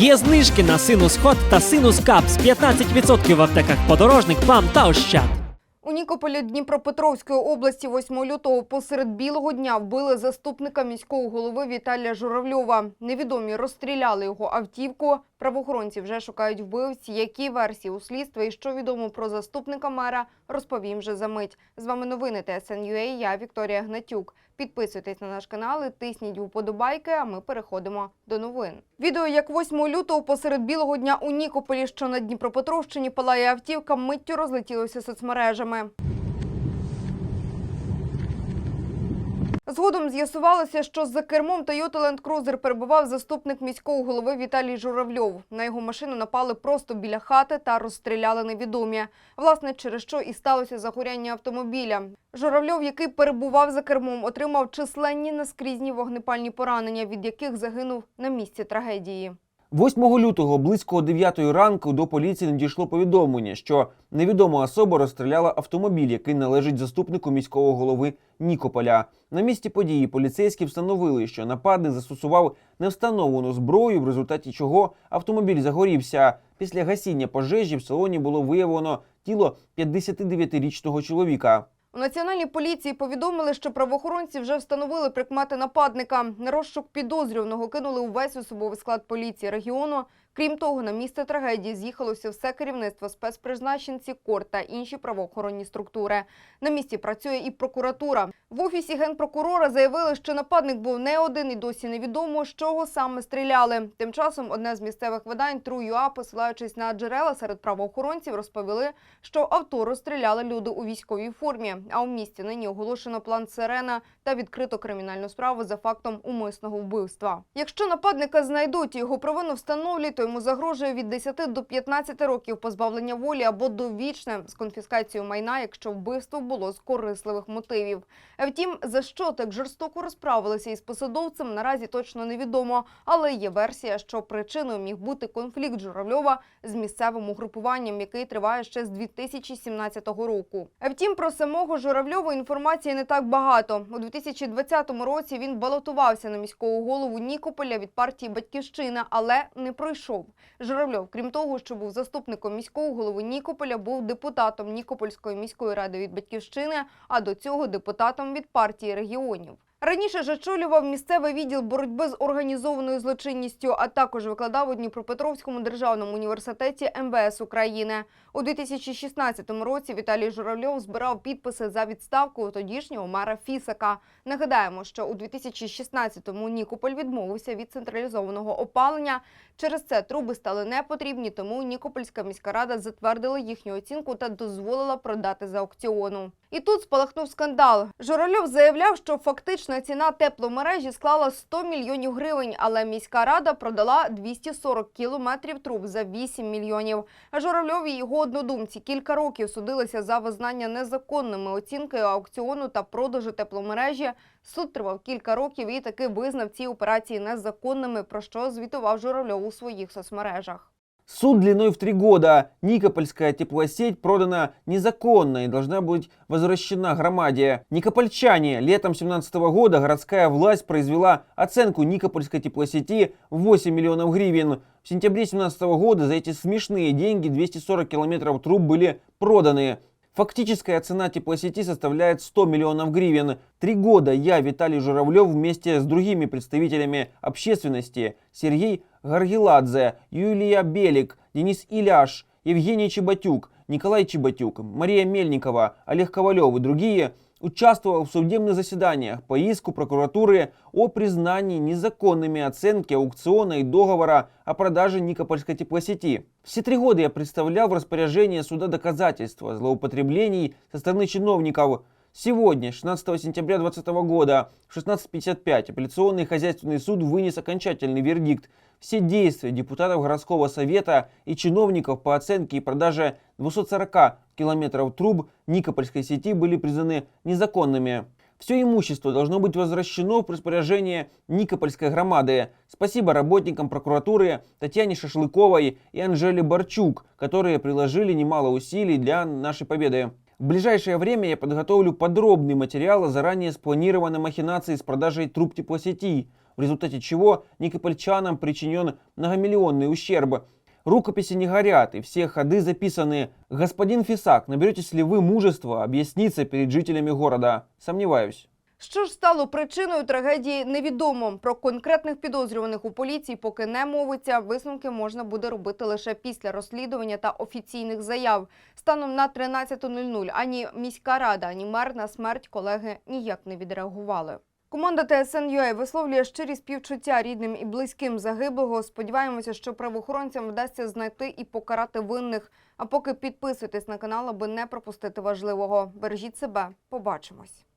Є знижки на синус хот та синус капс 15% в аптеках подорожник, пам та ощад. У Нікополі Дніпропетровської області 8 лютого посеред білого дня вбили заступника міського голови Віталія Журавльова. Невідомі розстріляли його автівку. Правоохоронці вже шукають вбивці. Які версії у слідства і що відомо про заступника мера, розповім вже за мить. З вами новини ТСНЮА, я Вікторія Гнатюк. Підписуйтесь на наш канал, і тисніть вподобайки, а ми переходимо до новин. Відео, як 8 лютого посеред білого дня у Нікополі, що на Дніпропетровщині палає автівка, миттю розлетілося соцмережами. Згодом з'ясувалося, що за кермом Toyota Land Cruiser перебував заступник міського голови Віталій Журавльов. На його машину напали просто біля хати та розстріляли невідомі. Власне, через що і сталося загоряння автомобіля. Журавльов, який перебував за кермом, отримав численні наскрізні вогнепальні поранення, від яких загинув на місці трагедії. 8 лютого близько 9 ранку до поліції надійшло повідомлення, що невідома особа розстріляла автомобіль, який належить заступнику міського голови Нікополя. На місці події поліцейські встановили, що нападник застосував невстановлену зброю, в результаті чого автомобіль загорівся. Після гасіння пожежі в салоні було виявлено тіло 59-річного чоловіка. У національній поліції повідомили, що правоохоронці вже встановили прикмети нападника. На розшук підозрюваного кинули увесь особовий склад поліції регіону. Крім того, на місце трагедії з'їхалося все керівництво спецпризначенці, КОР та інші правоохоронні структури. На місці працює і прокуратура. В офісі генпрокурора заявили, що нападник був не один і досі невідомо, з чого саме стріляли. Тим часом одне з місцевих видань Тру.ЮА, посилаючись на джерела серед правоохоронців, розповіли, що авто розстріляли люди у військовій формі. А у місті нині оголошено план Сирена та відкрито кримінальну справу за фактом умисного вбивства. Якщо нападника знайдуть і його провину встановлять, то йому загрожує від 10 до 15 років позбавлення волі або довічне з конфіскацією майна, якщо вбивство було з корисливих мотивів. Втім, за що так жорстоко розправилися із посадовцем, наразі точно невідомо. Але є версія, що причиною міг бути конфлікт Журавльова з місцевим угрупуванням, який триває ще з 2017 року. Втім, про самого Журавльова інформації не так багато. У 2020 році він балотувався на міського голову Нікополя від партії Батьківщина, але не пройшов. Журавльов, крім того, що був заступником міського голови Нікополя, був депутатом Нікопольської міської ради від Батьківщини, а до цього депутатом від партії регіонів. Раніше ж місцевий відділ боротьби з організованою злочинністю, а також викладав у Дніпропетровському державному університеті МВС України. У 2016 році Віталій Журавльов збирав підписи за відставку тодішнього мера Фісака. Нагадаємо, що у 2016-му Нікополь відмовився від централізованого опалення. Через це труби стали непотрібні, тому Нікопольська міська рада затвердила їхню оцінку та дозволила продати за аукціону. І тут спалахнув скандал. Журавльов заявляв, що фактична ціна тепломережі склала 100 мільйонів гривень, але міська рада продала 240 кілометрів труб за 8 мільйонів. А Журавльов і його однодумці кілька років судилися за визнання незаконними оцінкою аукціону та продажу тепломережі. Суд тривав кілька років і таки визнав ці операції незаконними, про що звітував Журавльов у своїх соцмережах. Суд длиной в три года. Никопольская теплосеть продана незаконно и должна быть возвращена громаде. Никопольчане. Летом 2017 года городская власть произвела оценку Никопольской теплосети в 8 миллионов гривен. В сентябре 2017 года за эти смешные деньги 240 километров труб были проданы. Фактическая цена теплосети составляет 100 миллионов гривен. Три года я, Виталий Журавлев, вместе с другими представителями общественности, Сергей Гаргеладзе, Юлия Белик, Денис Иляш, Евгений Чеботюк, Николай Чеботюк, Мария Мельникова, Олег Ковалев и другие участвовал в судебных заседаниях по иску прокуратуры о признании незаконными оценки аукциона и договора о продаже Никопольской теплосети. Все три года я представлял в распоряжение суда доказательства злоупотреблений со стороны чиновников. Сегодня, 16 сентября 2020 года, в 16.55 апелляционный хозяйственный суд вынес окончательный вердикт. Все действия депутатов городского совета и чиновников по оценке и продаже 240 километров труб Никопольской сети были признаны незаконными. Все имущество должно быть возвращено в распоряжение Никопольской громады. Спасибо работникам прокуратуры Татьяне Шашлыковой и Анжеле Борчук, которые приложили немало усилий для нашей победы. В ближайшее время я подготовлю подробный материал о заранее спланированной махинации с продажей труб теплосети. в результате чего никопольчанам причинен многомиллионный ущерб. Рукописи не горят, и все ходы записаны. Господин Фисак, наберетесь ли вы мужества объясниться перед жителями города? Сомневаюсь. Що ж стало причиною трагедії, невідомо. Про конкретних підозрюваних у поліції поки не мовиться. Висновки можна буде робити лише після розслідування та офіційних заяв. Станом на 13.00 ані міська рада, ані мер на смерть колеги ніяк не відреагували. Команда ТСН.UA висловлює щирі співчуття рідним і близьким загиблого. Сподіваємося, що правоохоронцям вдасться знайти і покарати винних. А поки підписуйтесь на канал, аби не пропустити важливого. Бережіть себе. Побачимось.